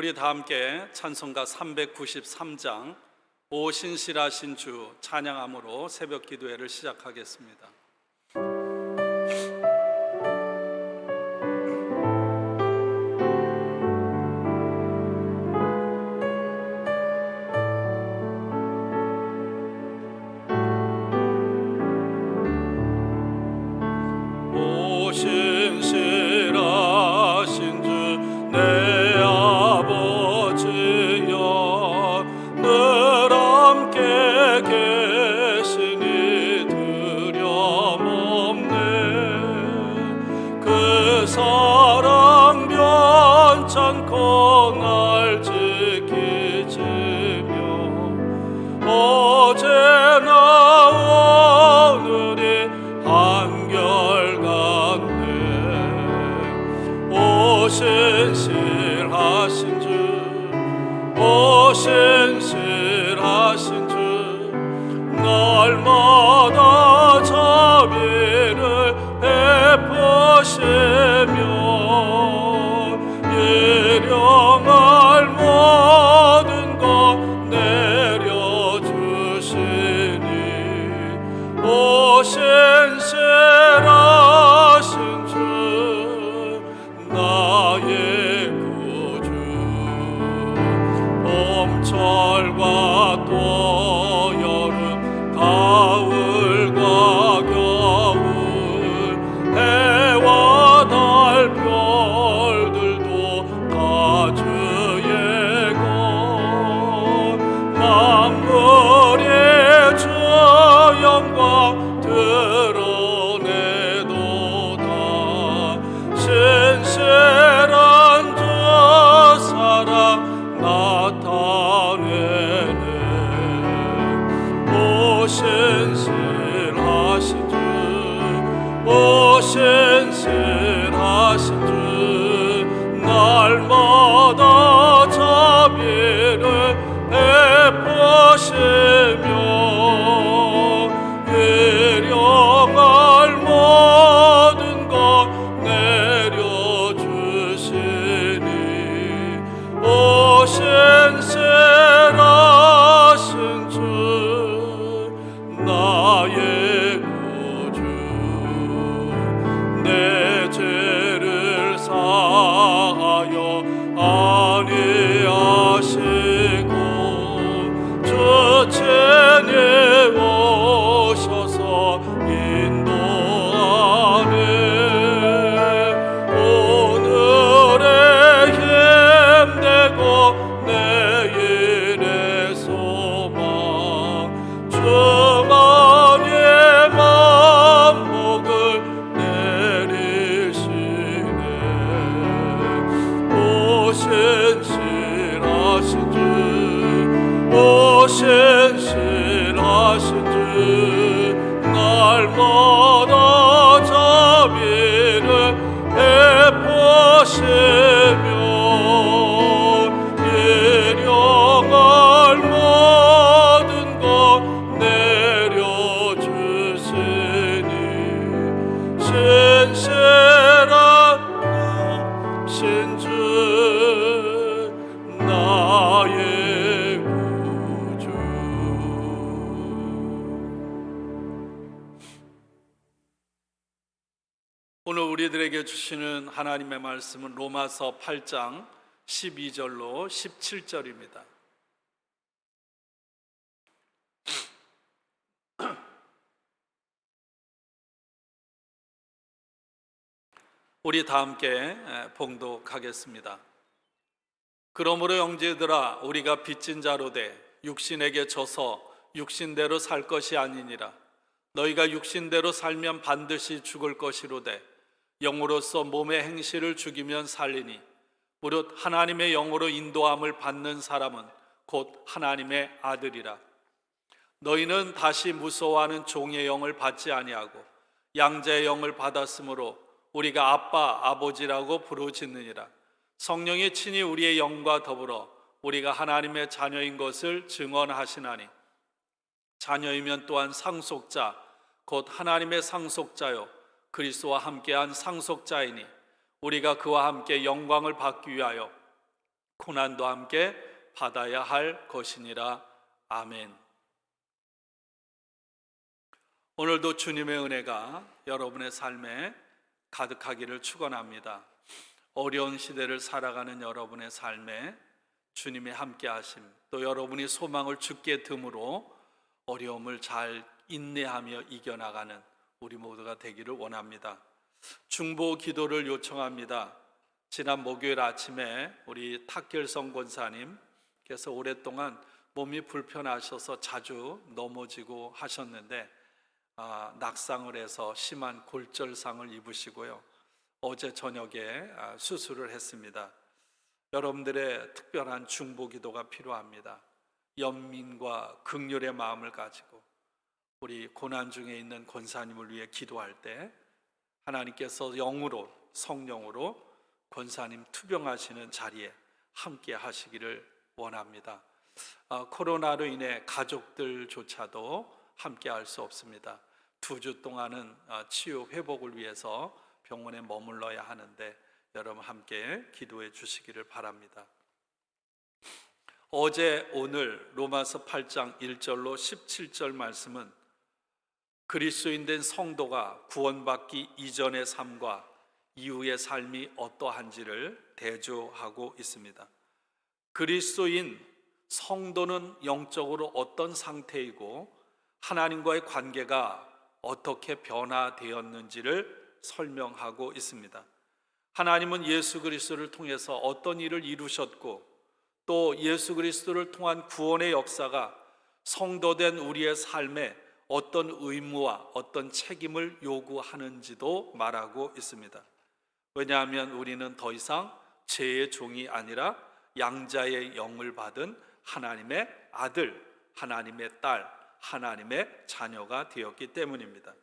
우리 다 함께 찬송가 393장 오 신실하신 주 찬양함으로 새벽 기도회를 시작하겠습니다. 하나님의 말씀은 로마서 8장 12절로 17절입니다. 우리 다 함께 봉독하겠습니다. 그러므로 형제들아 우리가 빚진 자로 돼 육신에게 져서 육신대로 살 것이 아니니라 너희가 육신대로 살면 반드시 죽을 것이로되 영으로서 몸의 행실을 죽이면 살리니 무릇 하나님의 영으로 인도함을 받는 사람은 곧 하나님의 아들이라. 너희는 다시 무서워하는 종의 영을 받지 아니하고 양자의 영을 받았으므로 우리가 아빠 아버지라고 부르짖느니라. 성령이 친히 우리의 영과 더불어 우리가 하나님의 자녀인 것을 증언하시나니 자녀이면 또한 상속자 곧 하나님의 상속자요 그리스도와 함께한 상속자이니 우리가 그와 함께 영광을 받기 위하여 고난도 함께 받아야 할 것이니라. 아멘. 오늘도 주님의 은혜가 여러분의 삶에 가득하기를 축원합니다. 어려운 시대를 살아가는 여러분의 삶에 주님의 함께 하심, 또 여러분이 소망을 죽게 듬으로 어려움을 잘 인내하며 이겨나가는 우리 모두가 되기를 원합니다. 중보 기도를 요청합니다. 지난 목요일 아침에 우리 탁결성 권사님께서 오랫동안 몸이 불편하셔서 자주 넘어지고 하셨는데 아, 낙상을 해서 심한 골절상을 입으시고요. 어제 저녁에 아, 수술을 했습니다. 여러분들의 특별한 중보 기도가 필요합니다. 연민과 극률의 마음을 가지고 우리 고난 중에 있는 권사님을 위해 기도할 때 하나님께서 영으로 성령으로 권사님 투병하시는 자리에 함께 하시기를 원합니다. 아, 코로나로 인해 가족들조차도 함께 할 수 없습니다. 두 주 동안은 아, 치유 회복을 위해서 병원에 머물러야 하는데 여러분 함께 기도해 주시기를 바랍니다. 어제 오늘 로마서 8장 1절로 17절 말씀은 그리스도인 된 성도가 구원받기 이전의 삶과 이후의 삶이 어떠한지를 대조하고 있습니다. 그리스도인 성도는 영적으로 어떤 상태이고 하나님과의 관계가 어떻게 변화되었는지를 설명하고 있습니다. 하나님은 예수 그리스도를 통해서 어떤 일을 이루셨고 또 예수 그리스도를 통한 구원의 역사가 성도된 우리의 삶에 어떤 의무와 어떤 책임을 요구하는지도 말하고 있습니다. 왜냐하면 우리는 더 이상 죄의 종이 아니라 양자의 영을 받은 하나님의 아들, 하나님의 딸, 하나님의 자녀가 되었기 때문입니다.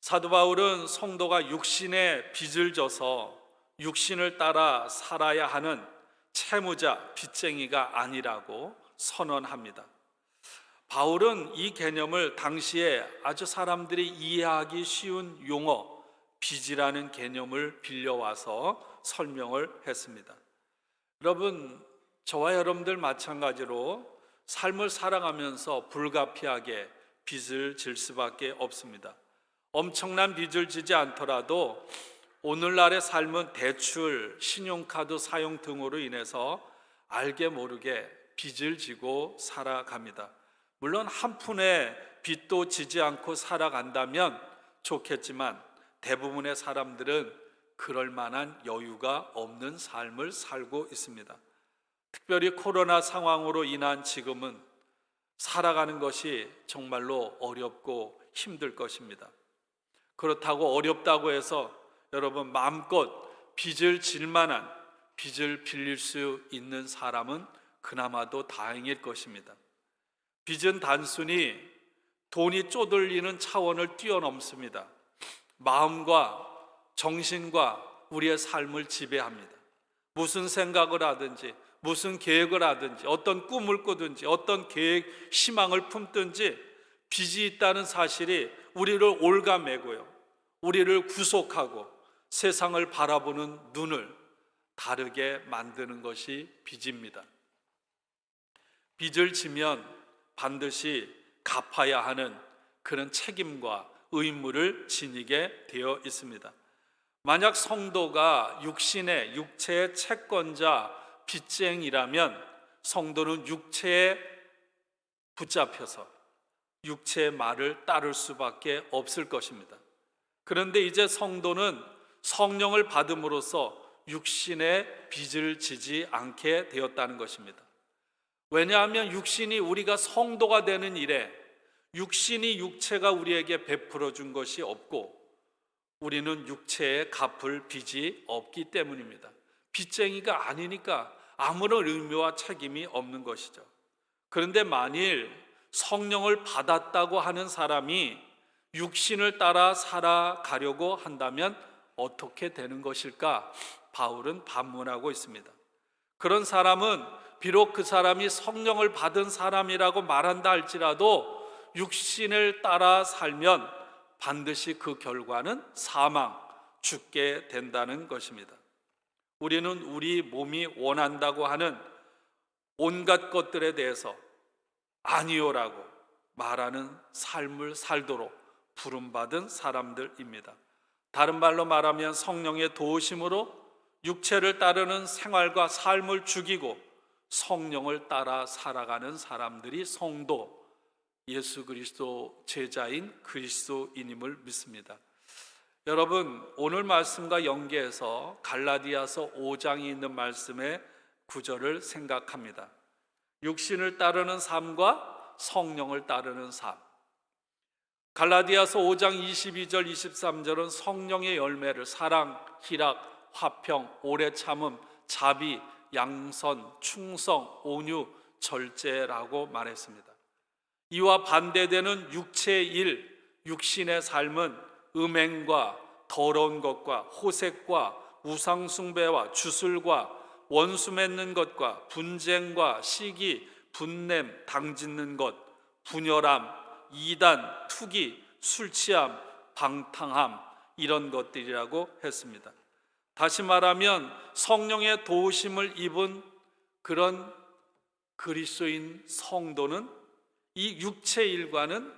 사도 바울은 성도가 육신의 빚을 져서 육신을 따라 살아야 하는 채무자, 빚쟁이가 아니라고 선언합니다. 바울은 이 개념을 당시에 아주 사람들이 이해하기 쉬운 용어, 빚이라는 개념을 빌려와서 설명을 했습니다. 여러분, 저와 여러분들 마찬가지로 삶을 살아가면서 불가피하게 빚을 질 수밖에 없습니다. 엄청난 빚을 지지 않더라도 오늘날의 삶은 대출, 신용카드 사용 등으로 인해서 알게 모르게 빚을 지고 살아갑니다. 물론 한 푼의 빚도 지지 않고 살아간다면 좋겠지만 대부분의 사람들은 그럴 만한 여유가 없는 삶을 살고 있습니다. 특별히 코로나 상황으로 인한 지금은 살아가는 것이 정말로 어렵고 힘들 것입니다. 그렇다고 어렵다고 해서 여러분 마음껏 빚을 질 만한 빚을 빌릴 수 있는 사람은 그나마도 다행일 것입니다. 빚은 단순히 돈이 쪼들리는 차원을 뛰어넘습니다. 마음과 정신과 우리의 삶을 지배합니다. 무슨 생각을 하든지 무슨 계획을 하든지 어떤 꿈을 꾸든지 어떤 계획, 희망을 품든지 빚이 있다는 사실이 우리를 올가매고요. 우리를 구속하고 세상을 바라보는 눈을 다르게 만드는 것이 빚입니다. 빚을 지면 반드시 갚아야 하는 그런 책임과 의무를 지니게 되어 있습니다. 만약 성도가 육신의 육체의 채권자 빚쟁이라면 성도는 육체에 붙잡혀서 육체의 말을 따를 수밖에 없을 것입니다. 그런데 이제 성도는 성령을 받음으로써 육신의 빚을 지지 않게 되었다는 것입니다. 왜냐하면 육신이 우리가 성도가 되는 일에 육신이 육체가 우리에게 베풀어 준 것이 없고 우리는 육체에 갚을 빚이 없기 때문입니다. 빚쟁이가 아니니까 아무런 의미와 책임이 없는 것이죠. 그런데 만일 성령을 받았다고 하는 사람이 육신을 따라 살아가려고 한다면 어떻게 되는 것일까? 바울은 반문하고 있습니다. 그런 사람은 비록 그 사람이 성령을 받은 사람이라고 말한다 할지라도 육신을 따라 살면 반드시 그 결과는 사망, 죽게 된다는 것입니다. 우리는 우리 몸이 원한다고 하는 온갖 것들에 대해서 아니요라고 말하는 삶을 살도록 부름받은 사람들입니다. 다른 말로 말하면 성령의 도우심으로 육체를 따르는 생활과 삶을 죽이고 성령을 따라 살아가는 사람들이 성도 예수 그리스도 제자인 그리스도인임을 믿습니다. 여러분 오늘 말씀과 연계해서 갈라디아서 5장이 있는 말씀의 구절을 생각합니다. 육신을 따르는 삶과 성령을 따르는 삶. 갈라디아서 5장 22절 23절은 성령의 열매를 사랑, 희락, 화평, 오래 참음, 자비, 양선, 충성, 온유, 절제라고 말했습니다. 이와 반대되는 육체의 일, 육신의 삶은 음행과 더러운 것과 호색과 우상숭배와 주술과 원수 맺는 것과 분쟁과 시기, 분냄, 당짓는 것, 분열함, 이단, 투기, 술 취함, 방탕함 이런 것들이라고 했습니다. 다시 말하면 성령의 도우심을 입은 그런 그리스도인 성도는 이 육체 일과는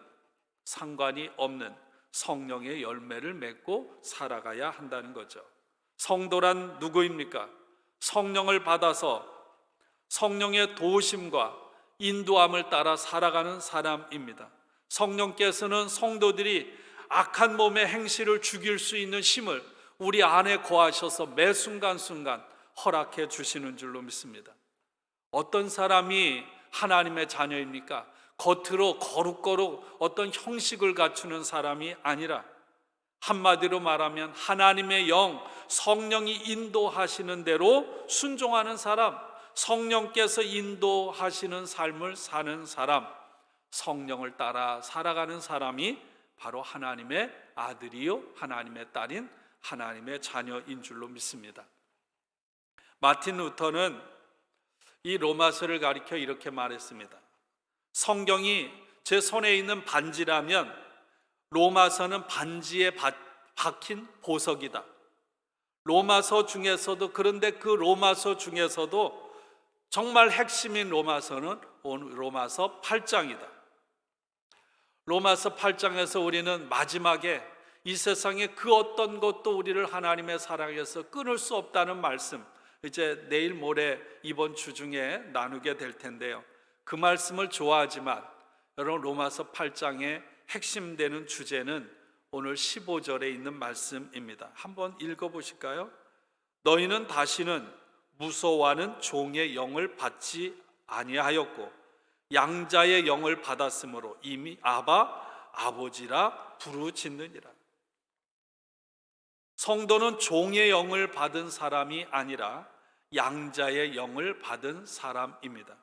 상관이 없는 성령의 열매를 맺고 살아가야 한다는 거죠. 성도란 누구입니까? 성령을 받아서 성령의 도우심과 인도함을 따라 살아가는 사람입니다. 성령께서는 성도들이 악한 몸의 행실을 죽일 수 있는 힘을 우리 안에 거하셔서 매 순간순간 허락해 주시는 줄로 믿습니다. 어떤 사람이 하나님의 자녀입니까? 겉으로 거룩거룩 어떤 형식을 갖추는 사람이 아니라 한마디로 말하면 하나님의 영, 성령이 인도하시는 대로 순종하는 사람, 성령께서 인도하시는 삶을 사는 사람, 성령을 따라 살아가는 사람이 바로 하나님의 아들이요, 하나님의 딸인 하나님의 자녀인 줄로 믿습니다. 마틴 루터는 이 로마서를 가리켜 이렇게 말했습니다. 성경이 제 손에 있는 반지라면 로마서는 반지에 박힌 보석이다. 로마서 중에서도 그런데 그 로마서 중에서도 정말 핵심인 로마서는 로마서 8장이다. 로마서 8장에서 우리는 마지막에 이 세상에 그 어떤 것도 우리를 하나님의 사랑에서 끊을 수 없다는 말씀 이제 내일 모레 이번 주 중에 나누게 될 텐데요. 그 말씀을 좋아하지만 여러분 로마서 8장의 핵심되는 주제는 오늘 15절에 있는 말씀입니다. 한번 읽어 보실까요? 너희는 다시는 무서워하는 종의 영을 받지 아니하였고 양자의 영을 받았으므로 이미 아바 아버지라 부르짖느니라. 성도는 종의 영을 받은 사람이 아니라 양자의 영을 받은 사람입니다.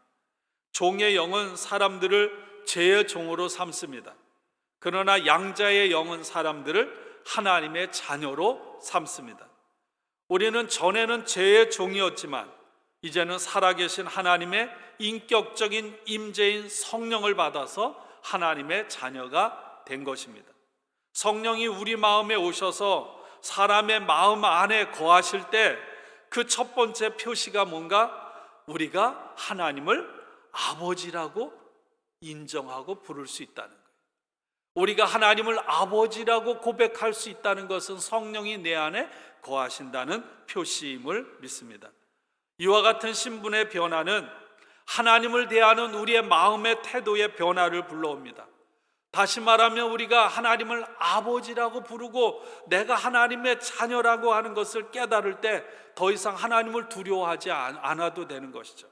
종의 영은 사람들을 죄의 종으로 삼습니다. 그러나 양자의 영은 사람들을 하나님의 자녀로 삼습니다. 우리는 전에는 죄의 종이었지만 이제는 살아계신 하나님의 인격적인 임재인 성령을 받아서 하나님의 자녀가 된 것입니다. 성령이 우리 마음에 오셔서 사람의 마음 안에 거하실 때 그 첫 번째 표시가 뭔가 우리가 하나님을 아버지라고 인정하고 부를 수 있다는 거예요. 우리가 하나님을 아버지라고 고백할 수 있다는 것은 성령이 내 안에 거하신다는 표시임을 믿습니다. 이와 같은 신분의 변화는 하나님을 대하는 우리의 마음의 태도의 변화를 불러옵니다. 다시 말하면 우리가 하나님을 아버지라고 부르고 내가 하나님의 자녀라고 하는 것을 깨달을 때 더 이상 하나님을 두려워하지 않아도 되는 것이죠.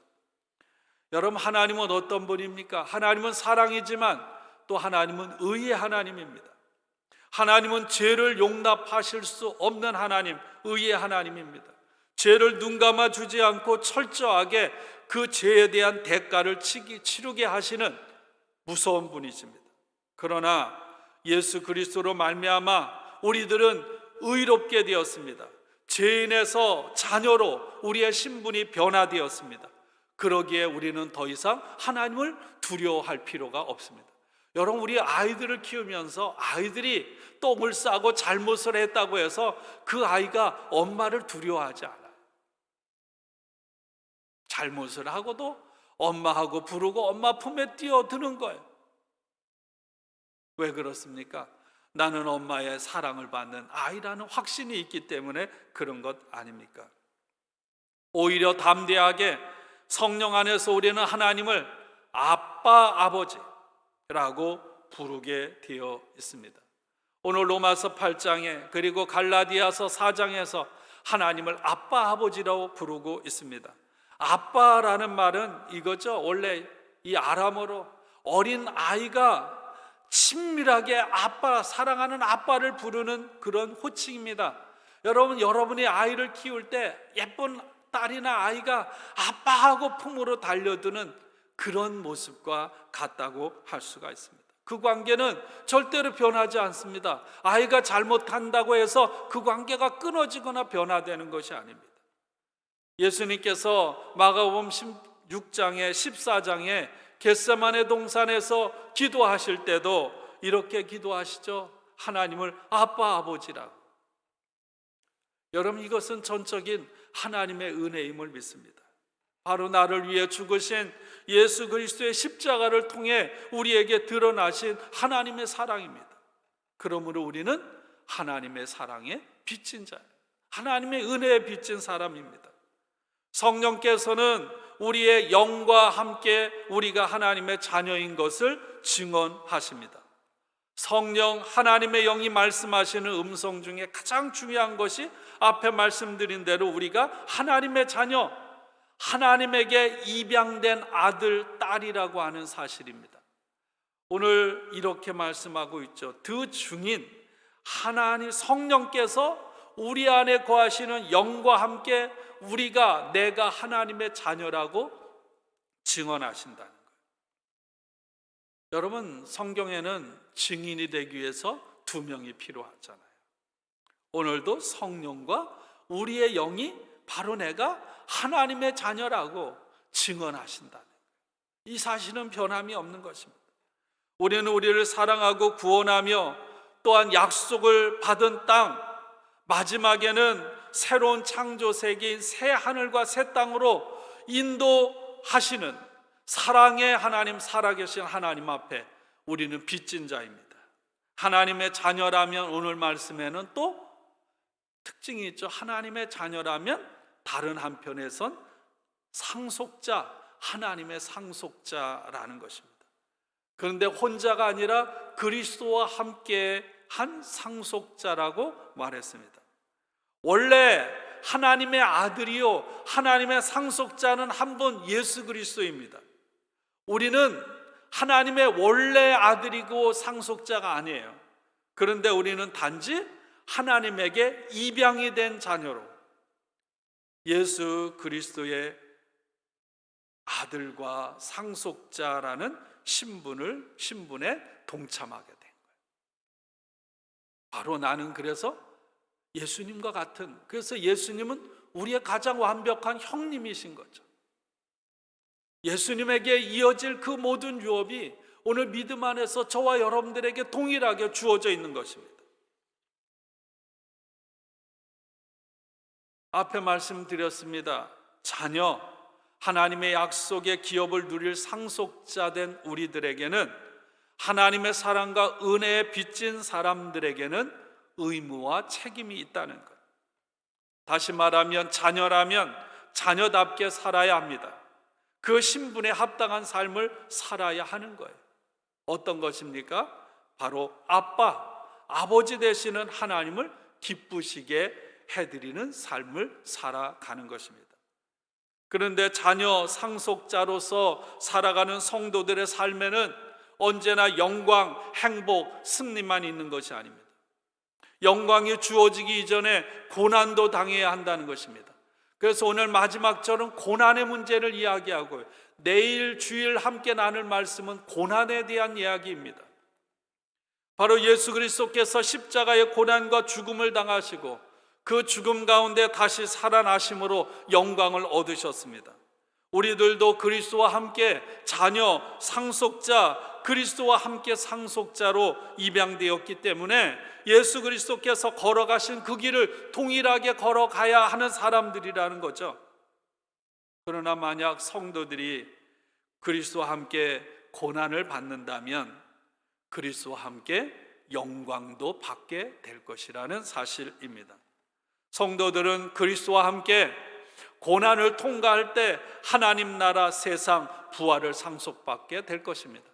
여러분, 하나님은 어떤 분입니까? 하나님은 사랑이지만 또 하나님은 의의 하나님입니다. 하나님은 죄를 용납하실 수 없는 하나님, 의의 하나님입니다. 죄를 눈 감아 주지 않고 철저하게 그 죄에 대한 대가를 치르게 하시는 무서운 분이십니다. 그러나 예수 그리스도로 말미암아 우리들은 의롭게 되었습니다. 죄인에서 자녀로 우리의 신분이 변화되었습니다. 그러기에 우리는 더 이상 하나님을 두려워할 필요가 없습니다. 여러분 우리 아이들을 키우면서 아이들이 똥을 싸고 잘못을 했다고 해서 그 아이가 엄마를 두려워하지 않아요. 잘못을 하고도 엄마하고 부르고 엄마 품에 뛰어드는 거예요. 왜 그렇습니까? 나는 엄마의 사랑을 받는 아이라는 확신이 있기 때문에 그런 것 아닙니까? 오히려 담대하게 성령 안에서 우리는 하나님을 아빠 아버지라고 부르게 되어 있습니다. 오늘 로마서 8장에 그리고 갈라디아서 4장에서 하나님을 아빠 아버지라고 부르고 있습니다. 아빠라는 말은 이거죠. 원래 이 아람어로 어린 아이가 친밀하게 아빠 사랑하는 아빠를 부르는 그런 호칭입니다. 여러분 여러분이 아이를 키울 때 예쁜 딸이나 아이가 아빠하고 품으로 달려드는 그런 모습과 같다고 할 수가 있습니다. 그 관계는 절대로 변하지 않습니다. 아이가 잘못한다고 해서 그 관계가 끊어지거나 변화되는 것이 아닙니다. 예수님께서 마가복음 16장에 14장에 겟세마네 동산에서 기도하실 때도 이렇게 기도하시죠. 하나님을 아빠 아버지라고. 여러분 이것은 전적인 하나님의 은혜임을 믿습니다. 바로 나를 위해 죽으신 예수 그리스도의 십자가를 통해 우리에게 드러나신 하나님의 사랑입니다. 그러므로 우리는 하나님의 사랑에 빚진 자예요. 하나님의 은혜에 빚진 사람입니다. 성령께서는 우리의 영과 함께 우리가 하나님의 자녀인 것을 증언하십니다. 성령 하나님의 영이 말씀하시는 음성 중에 가장 중요한 것이 앞에 말씀드린 대로 우리가 하나님의 자녀, 하나님에게 입양된 아들, 딸이라고 하는 사실입니다. 오늘 이렇게 말씀하고 있죠. 그 중인 하나님 성령께서 우리 안에 거하시는 영과 함께 우리가 내가 하나님의 자녀라고 증언하신다는 거예요. 여러분 성경에는 증인이 되기 위해서 두 명이 필요하잖아요. 오늘도 성령과 우리의 영이 바로 내가 하나님의 자녀라고 증언하신다는 거예요. 이 사실은 변함이 없는 것입니다. 우리는 우리를 사랑하고 구원하며 또한 약속을 받은 땅 마지막에는 새로운 창조 세계인 새 하늘과 새 땅으로 인도하시는 사랑의 하나님 살아계신 하나님 앞에 우리는 빚진 자입니다. 하나님의 자녀라면 오늘 말씀에는 또 특징이 있죠. 하나님의 자녀라면 다른 한편에선 상속자, 하나님의 상속자라는 것입니다. 그런데 혼자가 아니라 그리스도와 함께 한 상속자라고 말했습니다. 원래 하나님의 아들이요 하나님의 상속자는 한 분 예수 그리스도입니다. 우리는 하나님의 원래 아들이고 상속자가 아니에요. 그런데 우리는 단지 하나님에게 입양이 된 자녀로 예수 그리스도의 아들과 상속자라는 신분을 신분에 동참하게 된 거예요. 바로 나는 그래서 예수님과 같은 그래서 예수님은 우리의 가장 완벽한 형님이신 거죠. 예수님에게 이어질 그 모든 유업이 오늘 믿음 안에서 저와 여러분들에게 동일하게 주어져 있는 것입니다. 앞에 말씀드렸습니다. 자녀, 하나님의 약속의 기업을 누릴 상속자 된 우리들에게는 하나님의 사랑과 은혜에 빚진 사람들에게는 의무와 책임이 있다는 것. 다시 말하면 자녀라면 자녀답게 살아야 합니다. 그 신분에 합당한 삶을 살아야 하는 거예요. 어떤 것입니까? 바로 아빠, 아버지 되시는 하나님을 기쁘시게 해드리는 삶을 살아가는 것입니다. 그런데 자녀 상속자로서 살아가는 성도들의 삶에는 언제나 영광, 행복, 승리만 있는 것이 아닙니다. 영광이 주어지기 이전에 고난도 당해야 한다는 것입니다. 그래서 오늘 마지막 절은 고난의 문제를 이야기하고요. 내일 주일 함께 나눌 말씀은 고난에 대한 이야기입니다. 바로 예수 그리스도께서 십자가의 고난과 죽음을 당하시고 그 죽음 가운데 다시 살아나심으로 영광을 얻으셨습니다. 우리들도 그리스도와 함께 자녀, 상속자, 그리스도와 함께 상속자로 입양되었기 때문에 예수 그리스도께서 걸어가신 그 길을 동일하게 걸어가야 하는 사람들이라는 거죠. 그러나 만약 성도들이 그리스도와 함께 고난을 받는다면 그리스도와 함께 영광도 받게 될 것이라는 사실입니다. 성도들은 그리스도와 함께 고난을 통과할 때 하나님 나라 세상 부활을 상속받게 될 것입니다.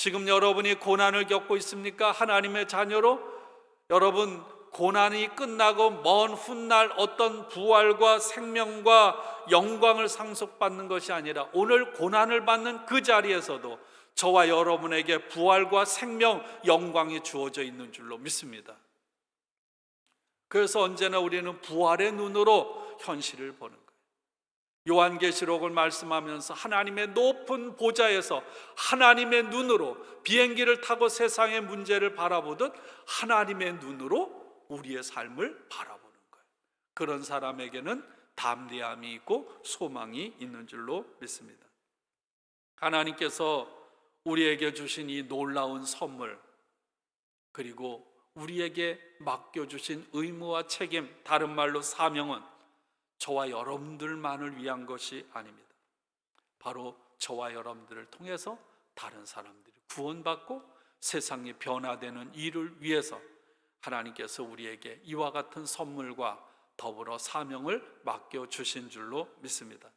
지금 여러분이 고난을 겪고 있습니까? 하나님의 자녀로 여러분 고난이 끝나고 먼 훗날 어떤 부활과 생명과 영광을 상속받는 것이 아니라 오늘 고난을 받는 그 자리에서도 저와 여러분에게 부활과 생명, 영광이 주어져 있는 줄로 믿습니다. 그래서 언제나 우리는 부활의 눈으로 현실을 보는 요. 요한계시록을 말씀하면서 하나님의 높은 보좌에서 하나님의 눈으로 비행기를 타고 세상의 문제를 바라보듯 하나님의 눈으로 우리의 삶을 바라보는 거예요. 그런 사람에게는 담대함이 있고 소망이 있는 줄로 믿습니다. 하나님께서 우리에게 주신 이 놀라운 선물 그리고 우리에게 맡겨주신 의무와 책임, 다른 말로 사명은 저와 여러분들만을 위한 것이 아닙니다. 바로 저와 여러분들을 통해서 다른 사람들이 구원받고 세상이 변화되는 일을 위해서 하나님께서 우리에게 이와 같은 선물과 더불어 사명을 맡겨 주신 줄로 믿습니다.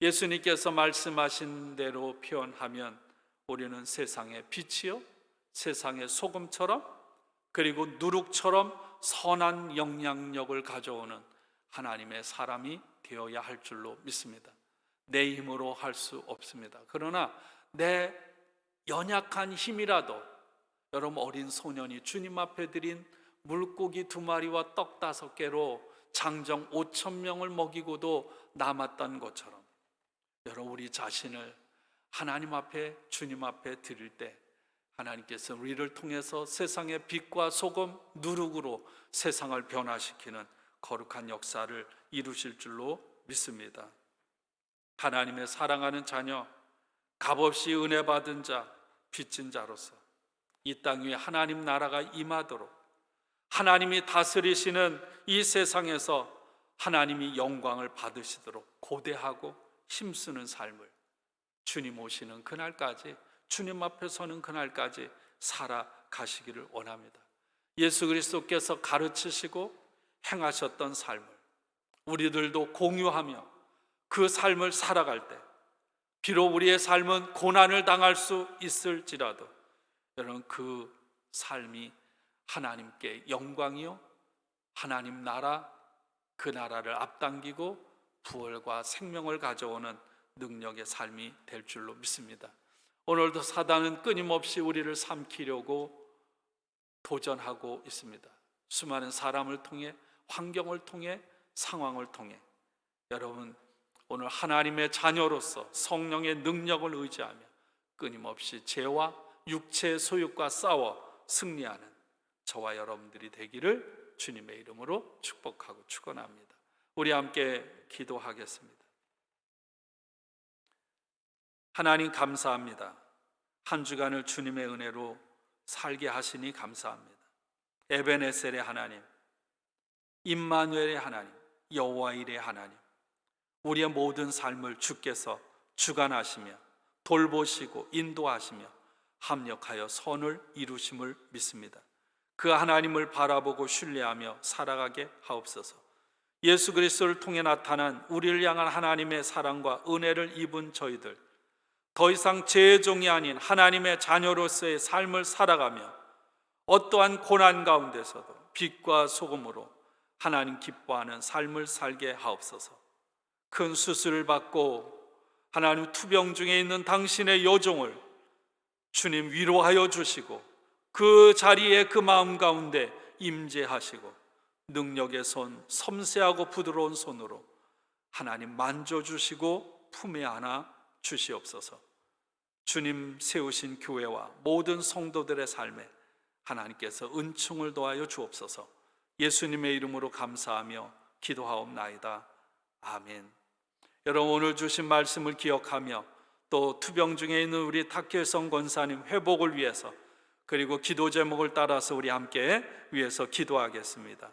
예수님께서 말씀하신 대로 표현하면 우리는 세상의 빛이요, 세상의 소금처럼 그리고 누룩처럼 선한 영향력을 가져오는 하나님의 사람이 되어야 할 줄로 믿습니다. 내 힘으로 할 수 없습니다. 그러나 내 연약한 힘이라도 여러분 어린 소년이 주님 앞에 드린 물고기 두 마리와 떡 다섯 개로 장정 5천 명을 먹이고도 남았던 것처럼 여러분 우리 자신을 하나님 앞에 주님 앞에 드릴 때 하나님께서 우리를 통해서 세상의 빛과 소금 누룩으로 세상을 변화시키는 거룩한 역사를 이루실 줄로 믿습니다. 하나님의 사랑하는 자녀, 값없이 은혜 받은 자, 빚진 자로서 이 땅 위에 하나님 나라가 임하도록 하나님이 다스리시는 이 세상에서 하나님이 영광을 받으시도록 고대하고 힘쓰는 삶을 주님 오시는 그날까지 주님 앞에 서는 그날까지 살아가시기를 원합니다. 예수 그리스도께서 가르치시고 행하셨던 삶을 우리들도 공유하며 그 삶을 살아갈 때 비록 우리의 삶은 고난을 당할 수 있을지라도 여러분 그 삶이 하나님께 영광이요 하나님 나라 그 나라를 앞당기고 부활과 생명을 가져오는 능력의 삶이 될 줄로 믿습니다. 오늘도 사단은 끊임없이 우리를 삼키려고 도전하고 있습니다. 수많은 사람을 통해 환경을 통해 상황을 통해 여러분 오늘 하나님의 자녀로서 성령의 능력을 의지하며 끊임없이 죄와 육체의 소욕과 싸워 승리하는 저와 여러분들이 되기를 주님의 이름으로 축복하고 축원합니다. 우리 함께 기도하겠습니다. 하나님 감사합니다. 한 주간을 주님의 은혜로 살게 하시니 감사합니다. 에베네셀의 하나님, 임마누엘의 하나님, 여호와일의 하나님, 우리의 모든 삶을 주께서 주관하시며 돌보시고 인도하시며 합력하여 선을 이루심을 믿습니다. 그 하나님을 바라보고 신뢰하며 살아가게 하옵소서. 예수 그리스도를 통해 나타난 우리를 향한 하나님의 사랑과 은혜를 입은 저희들 더 이상 죄의 종이 아닌 하나님의 자녀로서의 삶을 살아가며 어떠한 고난 가운데서도 빛과 소금으로 하나님 기뻐하는 삶을 살게 하옵소서. 큰 수술을 받고 하나님 투병 중에 있는 당신의 여종을 주님 위로하여 주시고 그 자리에 그 마음 가운데 임재하시고 능력의 손, 섬세하고 부드러운 손으로 하나님 만져 주시고 품에 안아 주시옵소서. 주님 세우신 교회와 모든 성도들의 삶에 하나님께서 은총을 도하여 주옵소서. 예수님의 이름으로 감사하며 기도하옵나이다. 아멘. 여러분 오늘 주신 말씀을 기억하며 또 투병 중에 있는 우리 탁길성 권사님 회복을 위해서 그리고 기도 제목을 따라서 우리 함께 위해서 기도하겠습니다.